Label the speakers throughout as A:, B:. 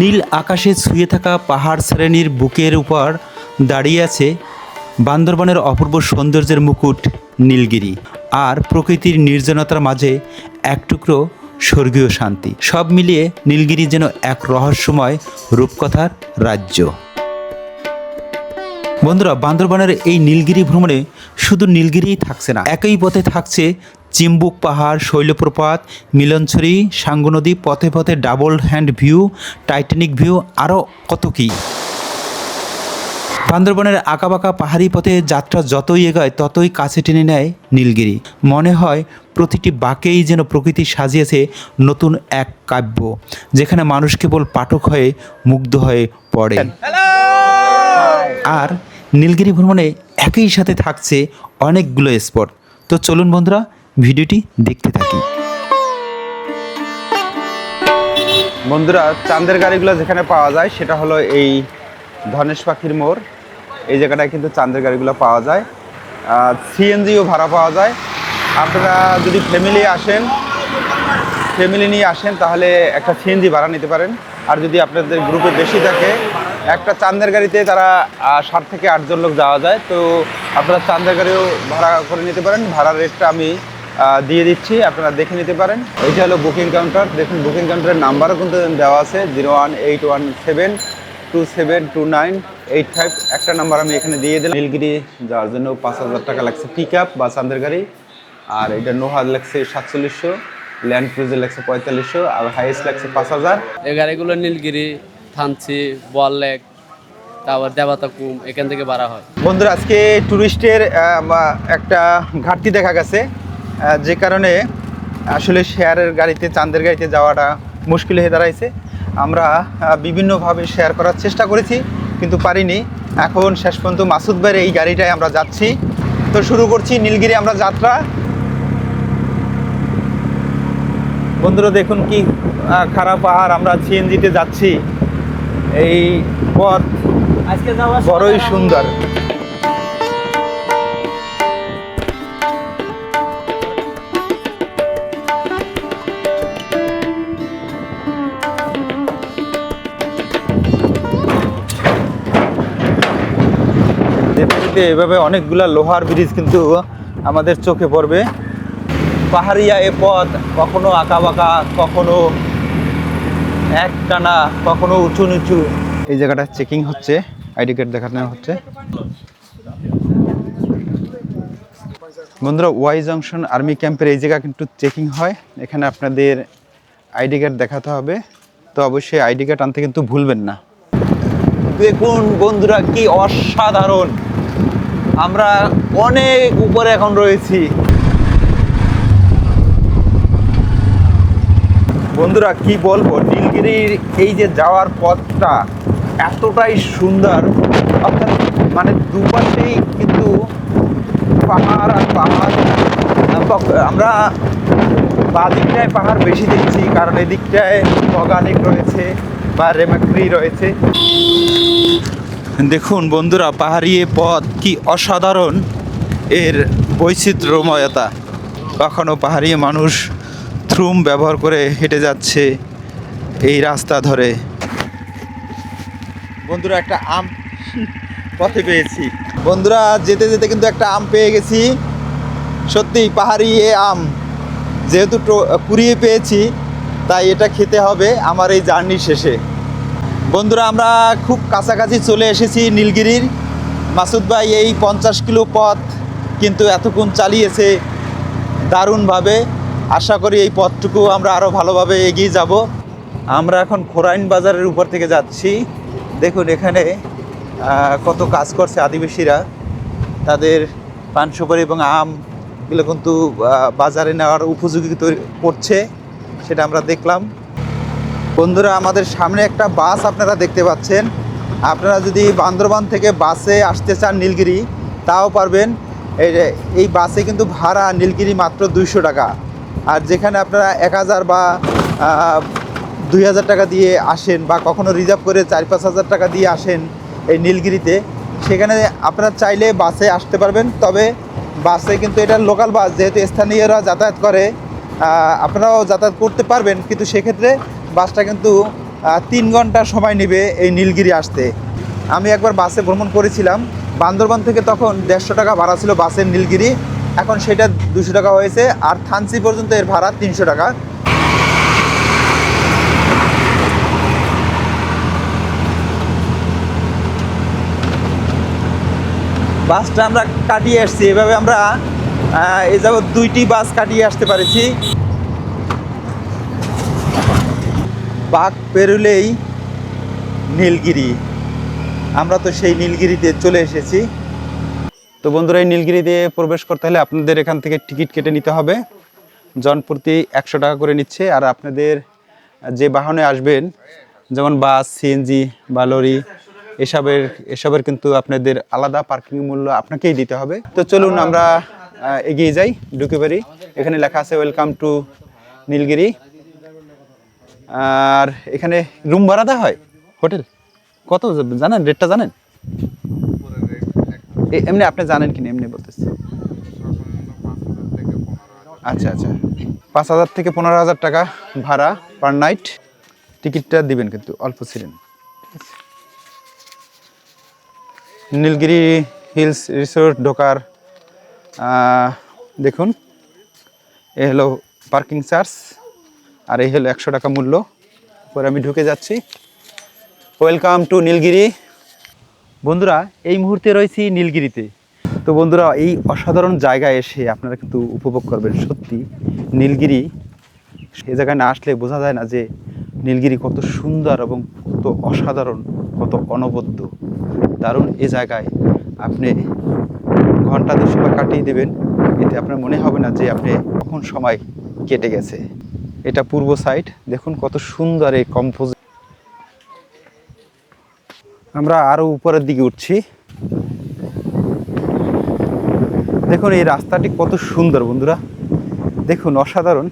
A: নীল আকাশে ছুঁয়ে থাকা পাহাড় শ্রেণির বুকের উপর দাঁড়িয়ে আছে বান্দরবানের অপূর্ব সৌন্দর্যের মুকুট নীলগিরি আর প্রকৃতির নির্জনতার মাঝে এক টুকরো স্বর্গীয় শান্তি। সব মিলিয়ে নীলগিরি যেন এক রহস্যময় রূপকথার রাজ্য। বন্ধুরা, বান্দরবানের এই নীলগিরি ভ্রমণে শুধু নীলগিরিই থাকছে না, একই পথে থাকছে চিম্বুক পাহাড়, শৈলপ্রপাত, মিলনছড়ি সাঙ্গু নদী পথে পথে double hand view, Titanic view, আরও কত কী। বান্দরবনের আঁকাবাঁকা পাহাড়ি পথে যাত্রা যতই এগোয়, ততই কাছে টেনে নেয় নীলগিরি। মনে হয় প্রতিটি বাঁকেই যেন প্রকৃতি সাজিয়েছে নতুন এক কাব্য, যেখানে মানুষ কেবল পাঠক হয়ে মুগ্ধ হয়ে পড়ে। আর নীলগিরি ভ্রমণে একই সাথে থাকছে অনেকগুলো স্পট তো চলুন বন্ধুরা ভিডিওটি দেখতে থাকি।
B: বন্ধুরা, চাঁদের গাড়িগুলো যেখানে পাওয়া যায়, সেটা হলো এই ধনেশ পাখির মোড়। এই জায়গাটায় কিন্তু চাঁদের গাড়িগুলো পাওয়া যায়। সিএনজিও ভাড়া পাওয়া যায়। আপনারা যদি ফ্যামিলি আসেন ফ্যামিলি নিয়ে আসেন, তাহলে একটা সিএনজি ভাড়া নিতে পারেন। আর যদি আপনাদের গ্রুপে বেশি থাকে, একটা চাঁদের গাড়িতে তারা সাত থেকে আটজন লোক যাওয়া যায়। তো আপনারা চাঁদের গাড়িও ভাড়া করে নিতে পারেন। ভাড়ার রেটটা আমি দিয়ে দিচ্ছি আপনারা দেখে নিতে পারেন। এইটা হলো বুকিং কাউন্টার দেখুন বুকিং কাউন্টারের নাম্বারও কিন্তু দেওয়া আছে zero one eight one seven two seven two nine eight five একটা নাম্বার আমি এখানে দিয়ে দিলাম। নীলগিরি যাওয়ার জন্য পাঁচ হাজার টাকা লাগছে পিক আপ বা চান্দের গাড়ি। আর এটা নোহাদ লাগছে সাতচল্লিশশো ল্যান্ড ক্রুজে লাগছে পঁয়তাল্লিশশো আর হাইয়েস্ট লাগছে পাঁচ হাজার।
C: এই গাড়িগুলো নীলগিরি থানচি বল লেক তারপর দেবাতা কুম এখান থেকে বাড়া হয়।
B: বন্ধুরা আজকে ট্যুরিস্টের একটা ঘাটতি দেখা গেছে। যে কারণে আসলে শেয়ারের গাড়িতে চাঁদের গাড়িতে যাওয়াটা মুশকিল হয়ে দাঁড়াইছে। আমরা বিভিন্নভাবে শেয়ার করার চেষ্টা করেছি কিন্তু পারিনি। এখন শেষ পর্যন্ত মাসুদ ভাইয়ের এই গাড়িটায় আমরা যাচ্ছি। তো শুরু করছি নীলগিরি আমরা যাত্রা। বন্ধুরা দেখুন কি খারাপ পাহাড় আমরা সিএনজিতে যাচ্ছি। এই পথ
C: আজকে যাওয়া
B: বড়ই সুন্দর। যেতে এভাবে অনেকগুলা লোহার ব্রিজ কিন্তু আমাদের চোখে পড়বে। পাহাড়িয়া এ পথ কখনো বাঁকা কখনো এক টানা কখনো উঁচু নিচু। এই জায়গাটা চেকিং হচ্ছে, আইডি কার্ড দেখানো হচ্ছে। বন্ধুরা, ওয়াই জংশন আর্মি ক্যাম্পের এই জায়গা কিন্তু চেকিং হয়। এখানে আপনাদের আইডি কার্ড দেখাতে হবে। তো অবশ্যই আইডি কার্ড আনতে কিন্তু ভুলবেন না। দেখুন বন্ধুরা, কি অসাধারণ। আমরা অনেক উপরে এখন রয়েছি। বন্ধুরা, কি বলব? নীলগিরির এই যে যাওয়ার পথটা এতটাই সুন্দর। অর্থাৎ মানে দুপাশেই কিন্তু পাহাড় আর পাহাড়। আমরা বাদিকটায় পাহাড় বেশি দেখছি, কারণ এদিকটায় অর্গানিক রয়েছে বা রেমাক্রি রয়েছে। দেখুন বন্ধুরা, পাহাড়ি পথ কি অসাধারণ। এর বৈচিত্র্যময়তা। কখনো পাহাড়ি মানুষ থ্রুম ব্যবহার করে হেঁটে যাচ্ছে এই রাস্তা ধরে। বন্ধুরা, একটা আম পথে পেয়েছি। বন্ধুরা, যেতে যেতে কিন্তু একটা আম পেয়ে গেছি। সত্যি, পাহাড়ি এ আম। যেহেতু কুড়িয়ে পেয়েছি, তাই এটা খেতে হবে আমার এই জার্নি শেষে। বন্ধুরা, আমরা খুব কাছাকাছি চলে এসেছি নীলগিরির। মাসুদ ভাই এই পঞ্চাশ কিলো পথ কিন্তু এতক্ষণ চালিয়েছে দারুণভাবে। আশা করি এই পথটুকু আমরা আরও ভালোভাবে এগিয়ে যাব। আমরা এখন খোরাইন বাজারের উপর থেকে যাচ্ছি। দেখুন এখানে কত কাজ করছে আদিবাসীরা। তাদের পান সুপারি এবং আম এগুলো কিন্তু বাজারে নেওয়ার উপযোগী তৈরি করছে, সেটা আমরা দেখলাম। বন্ধুরা, আমাদের সামনে একটা বাস আপনারা দেখতে পাচ্ছেন। আপনারা যদি বান্দরবান থেকে বাসে আসতে চান নীলগিরি, তাও পারবেন। এই বাসে কিন্তু ভাড়া নীলগিরি মাত্র দুইশো টাকা। আর যেখানে আপনারা এক হাজার বা দুই হাজার টাকা দিয়ে আসেন বা কখনো রিজার্ভ করে চার পাঁচ হাজার টাকা দিয়ে আসেন এই নীলগিরিতে, সেখানে আপনারা চাইলে বাসে আসতে পারবেন। তবে বাসে কিন্তু এটা লোকাল বাস, যেহেতু স্থানীয়রা যাতায়াত করে আপনারাও যাতায়াত করতে পারবেন। কিন্তু সেক্ষেত্রে বাসটা কিন্তু তিন ঘণ্টা সময় নেবে এই নীলগিরি আসতে। আমি একবার বাসে ভ্রমণ করেছিলাম, বান্দরবান থেকে তখন দেড়শো টাকা ভাড়া ছিল বাসের নীলগিরি। এখন সেটা দুশো টাকা হয়েছে, আর থানসি পর্যন্ত এর ভাড়া তিনশো টাকা। বাসটা আমরা কাটিয়ে আসছি। এভাবে আমরা এ যাবৎ দুইটি বাস কাটিয়ে আসতে পারেছি। বাঘ পেরুলেই নীলগিরি। আমরা তো সেই নীলগিরিতে চলে এসেছি। তো বন্ধুরা, এই নীলগিরিতে প্রবেশ করতে হলে আপনাদের এখান থেকে টিকিট কেটে নিতে হবে। জনপ্রতি একশো টাকা করে নিচ্ছে। আর আপনাদের যে বাহনে আসবেন, যেমন বাস সিএনজি বা লরি, এসবের এসবের কিন্তু আপনাদের আলাদা পার্কিং মূল্য আপনাকেই দিতে হবে। তো চলুন আমরা এগিয়ে যাই, ঢুকে পারি এখানে লেখা আছে ওয়েলকাম টু নীলগিরি। আর এখানে রুম ভাড়া দেওয়া হয়? হোটেল? কত জানেন? রেটটা জানেন? এমনি আপনি জানেন কিনা? এমনি বলতেছি। আচ্ছা আচ্ছা। পাঁচ হাজার থেকে পনেরো হাজার টাকা ভাড়া পার নাইট। টিকিটটা দিবেন কিন্তু, অল্প ছিলেন। নীলগিরি হিলস রিসোর্ট, ঢোকার দেখুন। এ হলো পার্কিং চার্জ। আর এই হলো একশো টাকা মূল্য। পরে আমি ঢুকে যাচ্ছি। ওয়েলকাম টু নীলগিরি বন্ধুরা, এই মুহূর্তে রয়েছি নীলগিরিতে তো বন্ধুরা, এই অসাধারণ জায়গায় এসে আপনারা কিন্তু উপভোগ করবেন, সত্যি। নীলগিরি এই জায়গায় না আসলে বোঝা যায় না যে নীলগিরি কত সুন্দর এবং কত অসাধারণ, কত অনবদ্য। দারুণ এ জায়গায় আপনি ঘণ্টা দুশো কাটিয়ে দেবেন। এতে আপনার মনে হবে না যে আপনি কখন সময় কেটে গেছে। এটা পূর্ব সাইড দেখুন কত সুন্দর এই কম্পোজ আমরা আরও উপরের দিকে উঠছি। দেখুন এই রাস্তাটি কত সুন্দর বন্ধুরা। দেখুন অসাধারণ।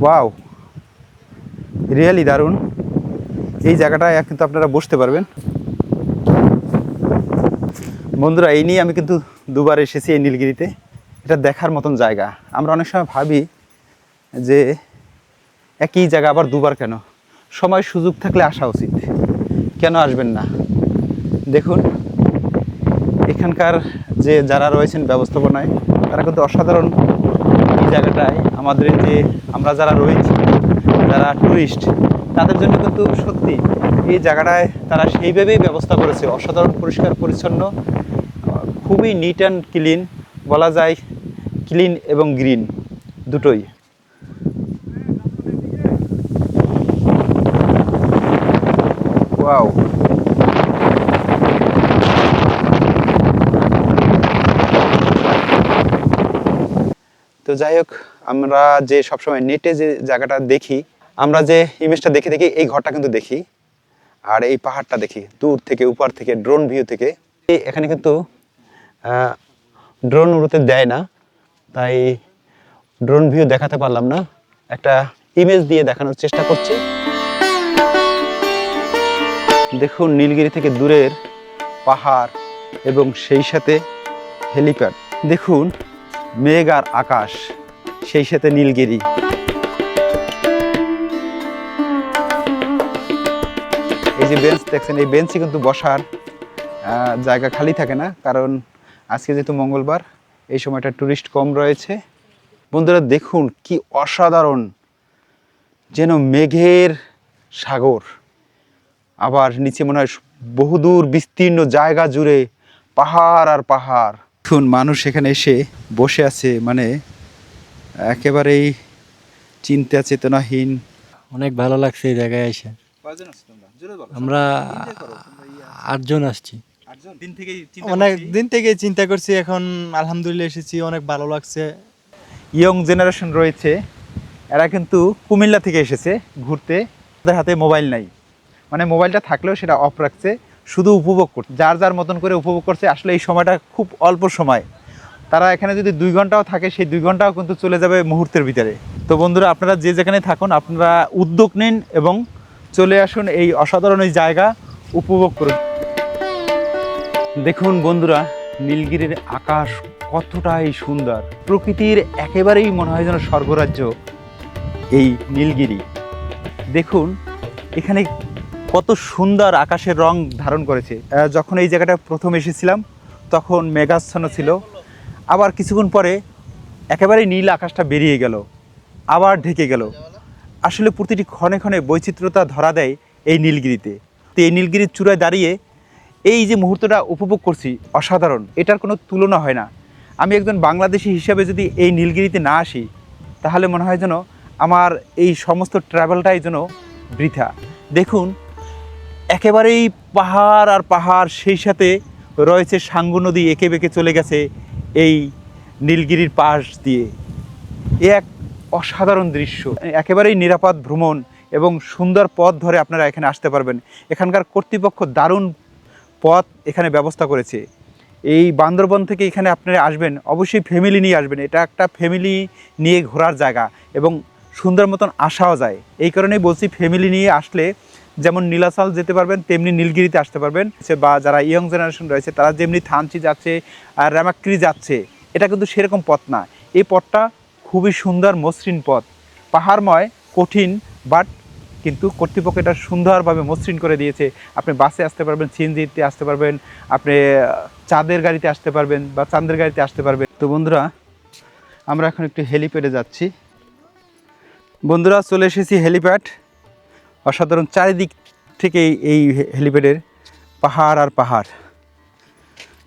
B: ওয়াও রিয়েলি দারুণ। এই জায়গাটায় কিন্তু আপনারা বসতে পারবেন। বন্ধুরা, এই নিয়ে আমি কিন্তু দুবার এসেছি এই নীলগিরিতে। এটা দেখার মতন জায়গা। আমরা অনেক সময় ভাবি যে একই জায়গা আবার দুবার কেন? সময় সুযোগ থাকলে আসা উচিত। কেন আসবেন না? দেখুন, এখানকার যে যারা রয়েছেন ব্যবস্থাপনায়, তারা কিন্তু অসাধারণ এই জায়গাটায়, আমাদের যে আমরা যারা রয়েছি, যারা ট্যুরিস্ট তাদের জন্য কিন্তু সত্যি এই জায়গাটায় তারা সেইভাবেই ব্যবস্থা করেছে। অসাধারণ, পরিষ্কার, পরিচ্ছন্ন, খুবই নিট অ্যান্ড ক্লিন বলা যায় ক্লিন এবং গ্রিন দুটোই। ওয়াও তো যাই হোক, আমরা যে সবসময় নেটে যে জায়গাটা দেখি, আমরা যে ইমেজটা দেখে দেখি, এই ঘরটা কিন্তু দেখি। আর এই পাহাড়টা দেখি, দূর থেকে, উপর থেকে ড্রোন ভিউ থেকে। এখানে কিন্তু ড্রোন উড়োতে দেয় না। তাই ড্রোন ভিউ দেখাতে পারলাম না। একটা ইমেজ দিয়ে দেখানোর চেষ্টা করছি। দেখুন নীলগিরি থেকে দূরের পাহাড় এবং সেই সাথে হেলিপ্যাড। দেখুন মেঘ আর আকাশ, সেই সাথে নীলগিরি। এই যে বেঞ্চ দেখছেন, এই বেঞ্চে কিন্তু বসার জায়গা খালি থাকে না, কারণ আজকে যেহেতু মঙ্গলবার, এই সময়টা টুরিস্ট কম রয়েছে। বন্ধুরা, দেখুন কি অসাধারণ যেন মেঘের সাগর। আবার নিচে মনে হয় বহুদূর বিস্তীর্ণ জায়গা জুড়ে পাহাড় আর পাহাড়। দেখুন মানুষ এখানে এসে বসে আছে মানে একেবারেই চিন্তা চেতনাহীন।
D: অনেক ভালো লাগছে এই জায়গায় এসে। আমরা আটজন আসছি।
E: অনেক দিন থেকে চিন্তা করছি এখন আলহামদুলিল্লাহ এসেছি অনেক ভালো লাগছে।
B: ইয়ং জেনারেশন রয়েছে এরা কিন্তু কুমিল্লা থেকে এসেছে ঘুরতে। তাদের হাতে মোবাইল নাই। মানে মোবাইলটা থাকলেও সেটা অফ রাখছে, শুধু উপভোগ করছে, যার যার মতন করে উপভোগ করছে, আসলে এই সময়টা খুব অল্প সময়। তারা এখানে যদি দুই ঘন্টাও থাকে, সেই দুই ঘন্টাও কিন্তু চলে যাবে মুহূর্তের ভিতরে। তো বন্ধুরা, আপনারা যে যেখানে থাকুন, আপনারা উদ্যোগ নিন এবং চলে আসুন এই অসাধারণ এই জায়গা উপভোগ করুন দেখুন বন্ধুরা, নীলগিরির আকাশ কতটাই সুন্দর। প্রকৃতির একেবারেই মনে হয় যেন স্বর্গরাজ্য এই নীলগিরি। দেখুন, এখানে কত সুন্দর আকাশের রং ধারণ করেছে। যখন এই জায়গাটা প্রথম এসেছিলাম, তখন মেঘাচ্ছন্ন ছিল। আবার কিছুক্ষণ পরে একেবারে নীল আকাশটা বেরিয়ে গেল, আবার ঢেকে গেল। আসলে প্রতিটি ক্ষণে ক্ষণে বৈচিত্র্যতা ধরা দেয় এই নীলগিরিতে। তো এই নীলগিরির চূড়ায় দাঁড়িয়ে এই যে মুহূর্তটা উপভোগ করছি, অসাধারণ। এটার কোনো তুলনা হয় না। আমি একজন বাংলাদেশি হিসাবে যদি এই নীলগিরিতে না আসি, তাহলে মনে হয় যেন আমার এই সমস্ত ট্রাভেলটাই যেন বৃথা। দেখুন একেবারেই পাহাড় আর পাহাড় সেই সাথে রয়েছে সাঙ্গু নদী, এঁকে বেঁকে চলে গেছে এই নীলগিরির পাশ দিয়ে। এ এক অসাধারণ দৃশ্য। একেবারেই নিরাপদ ভ্রমণ এবং সুন্দর পথ ধরে আপনারা এখানে আসতে পারবেন। এখানকার কর্তৃপক্ষ দারুণ পথ এখানে ব্যবস্থা করেছে। এই বান্দরবন থেকে এখানে আপনারা আসবেন, অবশ্যই ফ্যামিলি নিয়ে আসবেন। এটা একটা ফ্যামিলি নিয়ে ঘোরার জায়গা এবং সুন্দর মতন আসাও যায়। এই কারণেই বলছি ফ্যামিলি নিয়ে আসলে যেমন নীলাচল যেতে পারবেন, তেমনি নীলগিরিতে আসতে পারবেন। বা যারা ইয়ং জেনারেশন রয়েছে, তারা যেমনি থানচি যাচ্ছে আর রামাক্রি যাচ্ছে, এটা কিন্তু সেরকম পথ না। এই পথটা খুবই সুন্দর, মসৃণ পথ। পাহাড়ময়, কঠিন বাট কিন্তু কর্তৃপক্ষ এটা সুন্দরভাবে মসৃণ করে দিয়েছে। আপনি বাসে আসতে পারবেন, সিএনজিতে আসতে পারবেন, আপনি চাঁদের গাড়িতে আসতে পারবেন বা চাঁদের গাড়িতে আসতে পারবেন। তো বন্ধুরা, আমরা এখন একটু হেলিপ্যাডে যাচ্ছি। বন্ধুরা, চলে এসেছি হেলিপ্যাড। অসাধারণ চারিদিক থেকে এই- হেলিপ্যাডের পাহাড় আর পাহাড়।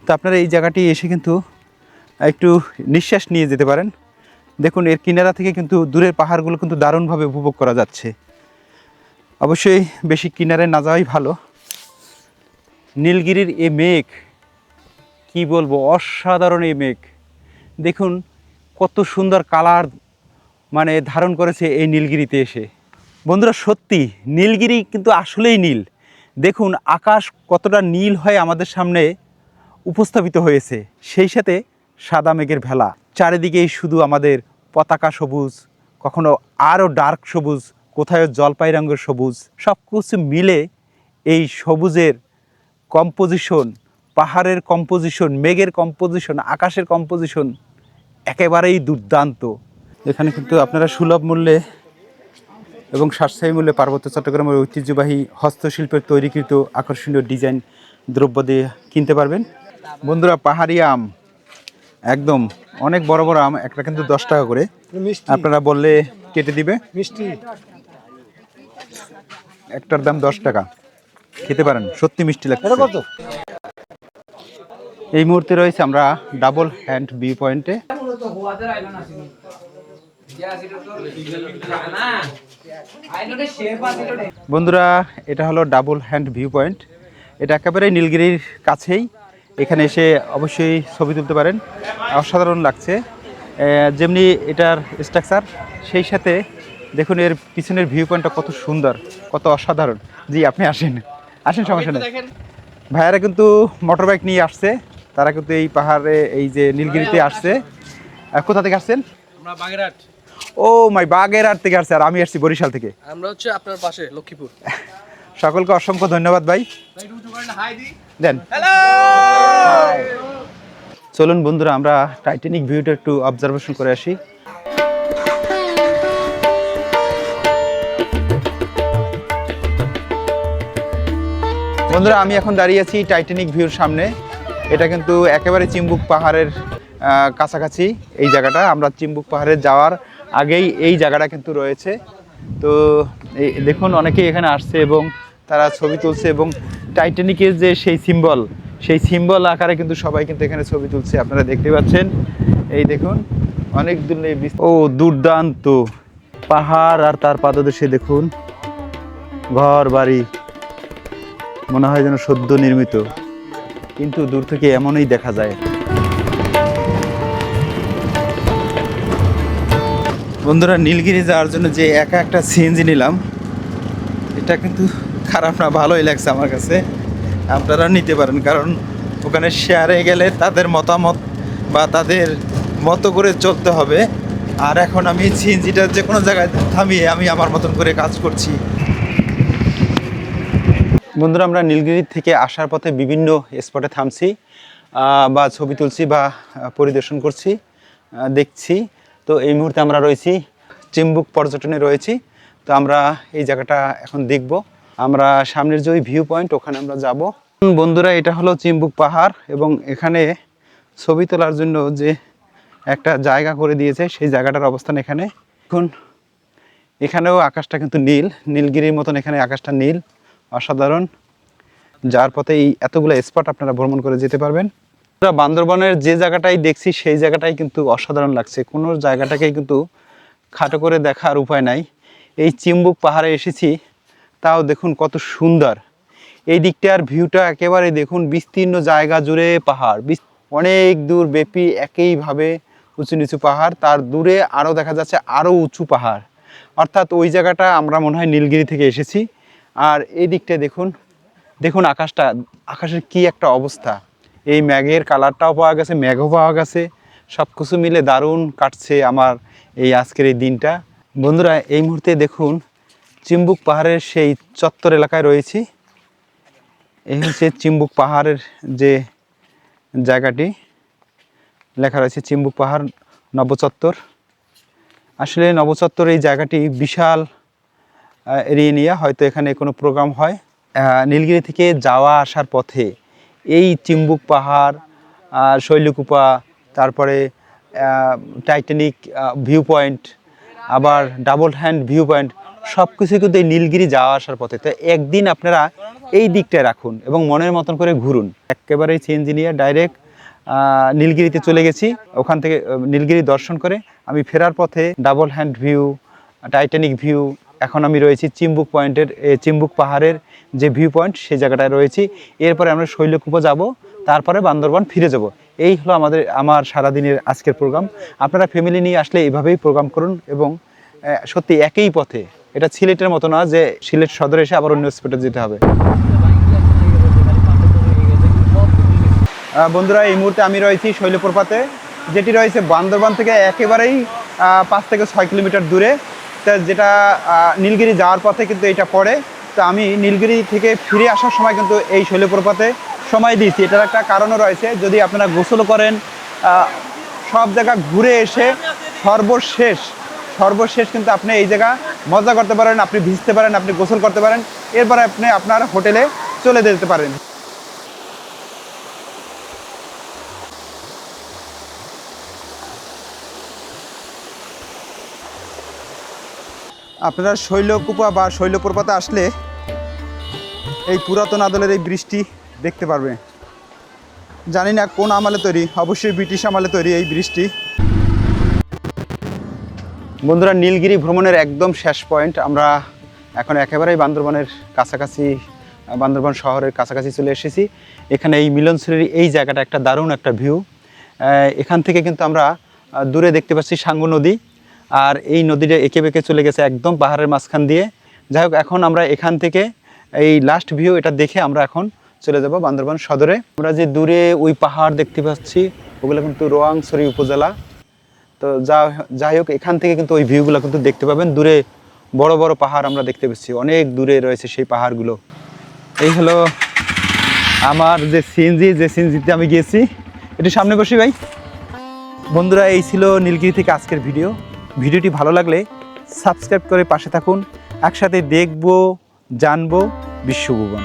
B: তো আপনারা এই জায়গাটি এসে কিন্তু একটু নিঃশ্বাস নিয়ে যেতে পারেন। দেখুন, এর কিনারা থেকে কিন্তু দূরের পাহাড়গুলো কিন্তু দারুণভাবে উপভোগ করা যাচ্ছে। অবশ্যই বেশি কিনারে না যাওয়াই ভালো। নীলগিরির এ মেঘ, কি বলব, অসাধারণ এই মেঘ। দেখুন, কত সুন্দর কালার মানে ধারণ করেছে এই নীলগিরিতে এসে। বন্ধুরা, সত্যি, নীলগিরি কিন্তু আসলেই নীল। দেখুন, আকাশ কতটা নীল হয়ে আমাদের সামনে উপস্থাপিত হয়েছে। সেই সাথে সাদা মেঘের ভেলা। চারিদিকেই শুধু আমাদের পতাকা সবুজ, কখনো আরও ডার্ক সবুজ কোথায় জলপাই রঙের সবুজ। সব কিছু মিলে এই সবুজের কম্পোজিশন পাহাড়ের কম্পোজিশন মেঘের কম্পোজিশন আকাশের কম্পোজিশন একেবারেই দুর্দান্ত। এখানে কিন্তু আপনারা সুলভ মূল্যে এবং সাশ্রয়ী মূল্যে পার্বত্য চট্টগ্রামের ঐতিহ্যবাহী হস্তশিল্পের তৈরিকৃত আকর্ষণীয় ডিজাইন দ্রব্য দিয়ে কিনতে পারবেন। বন্ধুরা পাহাড়ি আম একদম অনেক বড় বড় আম একটা কিন্তু দশ টাকা করে। আপনারা বললে কেটে দিবে।
D: মিষ্টি।
B: একটার দাম দশ টাকা। খেতে পারেন সত্যি মিষ্টি লাগছে। এই মুহূর্তে রয়েছে আমরা ডাবল হ্যান্ড ভিউ পয়েন্টে বন্ধুরা এটা হলো ডাবল হ্যান্ড ভিউ পয়েন্ট এটা একেবারে নীলগিরির কাছেই। এখানে এসে অবশ্যই ছবি তুলতে পারেন। অসাধারণ লাগছে। যেমনি এটার স্ট্রাকচার সেই সাথে দেখুন এর পিছনের ভিউ পয়েন্টটা কত সুন্দর কত অসাধারণ। জি আপনি আসেন। আসেন সমস্যা নেই। ভাইয়ারা কিন্তু মোটর বাইক নিয়ে আসছে। তারা কিন্তু এই পাহাড়ে এই যে নীলগিরিতে আসছে। কোথা থেকে আসছেন?
C: আমরা বাগেরহাট।
B: ও মাই বাগেরহাট থেকে আসছে আর আমি আসছি বরিশাল থেকে।
C: আমরা হচ্ছে আপনার পাশে লক্ষ্মীপুর।
B: সকলকে অসংখ্য ধন্যবাদ ভাই। দেন। চলুন বন্ধুরা আমরা টাইটানিক ভিউটা একটু অবজারভেশন করে আসি। বন্ধুরা আমি এখন দাঁড়িয়ে আছি টাইটানিক ভিউর সামনে। এটা কিন্তু একেবারে চিম্বুক পাহাড়ের আহ, কাছাকাছি এই জায়গাটা। আমরা চিম্বুক পাহাড়ে যাওয়ার আগেই এই জায়গাটা কিন্তু রয়েছে। তো দেখুন, অনেকেই এখানে আসছে এবং তারা ছবি তুলছে এবং টাইটানিকের যে সেই সিম্বল সেই সিম্বল আকারে কিন্তু সবাই কিন্তু এখানে ছবি তুলছে, আপনারা দেখতে পাচ্ছেন। এই দেখুন, অনেক দূর ও, দুর্দান্ত। পাহাড় আর তার পাদদেশে দেখুন, ঘর, বাড়ি, মনে হয় যেন সদ্য নির্মিত। কিন্তু দূর থেকে এমনই দেখা যায়। বন্ধুরা, নীলগিরি যাওয়ার জন্য যে একা একটা সিএনজি নিলাম, এটা কিন্তু খারাপ না, ভালোই লাগছে আমার কাছে। আপনারা নিতে পারেন, কারণ ওখানে শেয়ারে গেলে তাদের মতামত বা তাদের মতো করে চলতে হবে। আর এখন আমি সিএনজিটা যে কোনো জায়গায় থামিয়ে আমি আমার মতন করে কাজ করছি। বন্ধুরা, আমরা নীলগিরি থেকে আসার পথে বিভিন্ন স্পটে থামছি বা ছবি তুলছি বা পরিদর্শন করছি দেখছি। তো এই মুহূর্তে আমরা রয়েছি, চিম্বুক পর্যটনে রয়েছি। তো আমরা এই জায়গাটা এখন দেখব। আমরা সামনের যে ওই ভিউ পয়েন্ট ওখানে আমরা যাব। বন্ধুরা, এটা হলো চিম্বুক পাহাড় এবং এখানে ছবি তোলার জন্য যে একটা জায়গা করে দিয়েছে, সেই জায়গাটার অবস্থান এখানে। এখন এখানেও আকাশটা কিন্তু নীল, নীলগিরির মতন এখানে আকাশটা নীল, অসাধারণ। যার পথে এই এতগুলো স্পট আপনারা ভ্রমণ করে যেতে পারবেন। বান্দরবনের যে জায়গাটাই দেখছি, সেই জায়গাটাই কিন্তু অসাধারণ লাগছে। কোনো জায়গাটাকেই কিন্তু খাটো করে দেখার উপায় নাই। এই চিম্বুক পাহাড়ে এসেছি, তাও দেখুন কত সুন্দর। এই দিকটার ভিউটা একেবারে দেখুন, বিস্তীর্ণ জায়গা জুড়ে পাহাড়। অনেক দূর ব্যাপী একইভাবে উঁচু নিচু পাহাড়। তার দূরে আরও দেখা যাচ্ছে আরও উঁচু পাহাড়। অর্থাৎ ওই জায়গাটা আমরা মনে হয় নীলগিরি থেকে এসেছি। আর এই দিকটা দেখুন দেখুন আকাশটা, আকাশের কি একটা অবস্থা। এই ম্যাগের কালারটাও পাওয়া গেছে, ম্যাগও পাওয়া গেছে। সব কিছু মিলে দারুণ কাটছে আমার এই আজকের এই দিনটা। বন্ধুরা, এই মুহূর্তে দেখুন, চিম্বুক পাহাড়ের সেই চত্বর এলাকায় রয়েছি। এই হচ্ছে চিম্বুক পাহাড়ের যে জায়গাটি, লেখা রয়েছে চিম্বুক পাহাড় নবচত্বর। আসলে নবচত্বর এই জায়গাটি বিশাল এরিয়া নিয়ে হয়তো এখানে কোনো প্রোগ্রাম হয়। নীলগিরি থেকে যাওয়া আসার পথে এই চিম্বুক পাহাড় শৈলকুপা, তারপরে টাইটানিক ভিউ পয়েন্ট আবার ডাবল হ্যান্ড ভিউ পয়েন্ট সব কিছু কিন্তু এই নীলগিরি যাওয়া আসার পথে। তো একদিন আপনারা এই দিকটায় রাখুন এবং মনের মতন করে ঘুরুন। একেবারেই সিএনজি নিয়ে ডাইরেক্ট নীলগিরিতে চলে গেছি। ওখান থেকে নীলগিরি দর্শন করে আমি ফেরার পথে double hand view Titanic view এখন আমি রয়েছি চিম্বুক পয়েন্টের চিম্বুক পাহাড়ের যে ভিউ পয়েন্ট সেই জায়গাটায় রয়েছি। এরপরে আমরা শৈলকুপা যাব, তারপরে বান্দরবান ফিরে যাব। এই হলো আমাদের, আমার সারাদিনের আজকের প্রোগ্রাম আপনারা ফ্যামিলি নিয়ে আসলে এভাবেই প্রোগ্রাম করুন এবং সত্যি একই পথে। এটা সিলেটের মতো না যে সিলেট সদরে এসে আবার অন্য স্পটে যেতে হবে। বন্ধুরা, এই মুহূর্তে আমি রয়েছি শৈলপ্রপাতে, যেটি রয়েছে বান্দরবান থেকে একেবারেই পাঁচ থেকে ছয় কিলোমিটার দূরে। যেটা নীলগিরি যাওয়ার পথে কিন্তু এটা পড়ে। তো আমি নীলগিরি থেকে ফিরে আসার সময় কিন্তু এই শৈলপ্রপাতে সময় দিয়েছি। এটার একটা কারণও রয়েছে। যদি আপনারা গোসল করেন সব জায়গা ঘুরে এসে সর্বশেষ সর্বশেষ কিন্তু আপনি এই জায়গা মজা করতে পারেন, আপনি ভিজতে পারেন, আপনি গোসল করতে পারেন। এরপরে আপনি আপনার হোটেলে চলে যেতে পারেন। আপনারা শৈলকুপা বা শৈলপ্রপাতে আসলে এই পুরাতন আদলের এই বৃষ্টি দেখতে পারবে। জানি না কোন আমলে তৈরি, অবশ্যই ব্রিটিশ আমলে তৈরি এই বৃষ্টি। বন্ধুরা, নীলগিরি ভ্রমণের একদম শেষ পয়েন্ট। আমরা এখন একেবারেই বান্দরবনের কাছাকাছি, বান্দরবান শহরের কাছাকাছি চলে এসেছি। এখানে এই মিলনশ্রীর এই জায়গাটা একটা দারুণ একটা ভিউ এখান থেকে কিন্তু আমরা দূরে দেখতে পাচ্ছি সাঙ্গু নদী। আর এই নদীটা এঁকে বেঁকে চলে গেছে একদম পাহাড়ের মাঝখান দিয়ে। যাই হোক, এখন আমরা এখান থেকে এই লাস্ট ভিউ এটা দেখে আমরা এখন চলে যাব বান্দরবান সদরে। আমরা যে দূরে ওই পাহাড় দেখতে পাচ্ছি, ওগুলো কিন্তু রোয়াংছড়ি উপজেলা। তো যা, যাই হোক, এখান থেকে কিন্তু ওই ভিউগুলো কিন্তু দেখতে পাবেন। দূরে বড় বড় পাহাড় আমরা দেখতে পাচ্ছি। অনেক দূরে রয়েছে সেই পাহাড়গুলো। এই হলো আমার যে সিএনজি, যে সিএনজিতে আমি গিয়েছি। একটু সামনে বসি ভাই। বন্ধুরা, এই ছিল নীলগিরি থেকে আজকের ভিডিও। ভিডিওটি ভালো লাগলে সাবস্ক্রাইব করে পাশে থাকুন। একসাথে দেখব জানব বিশ্বভুবন।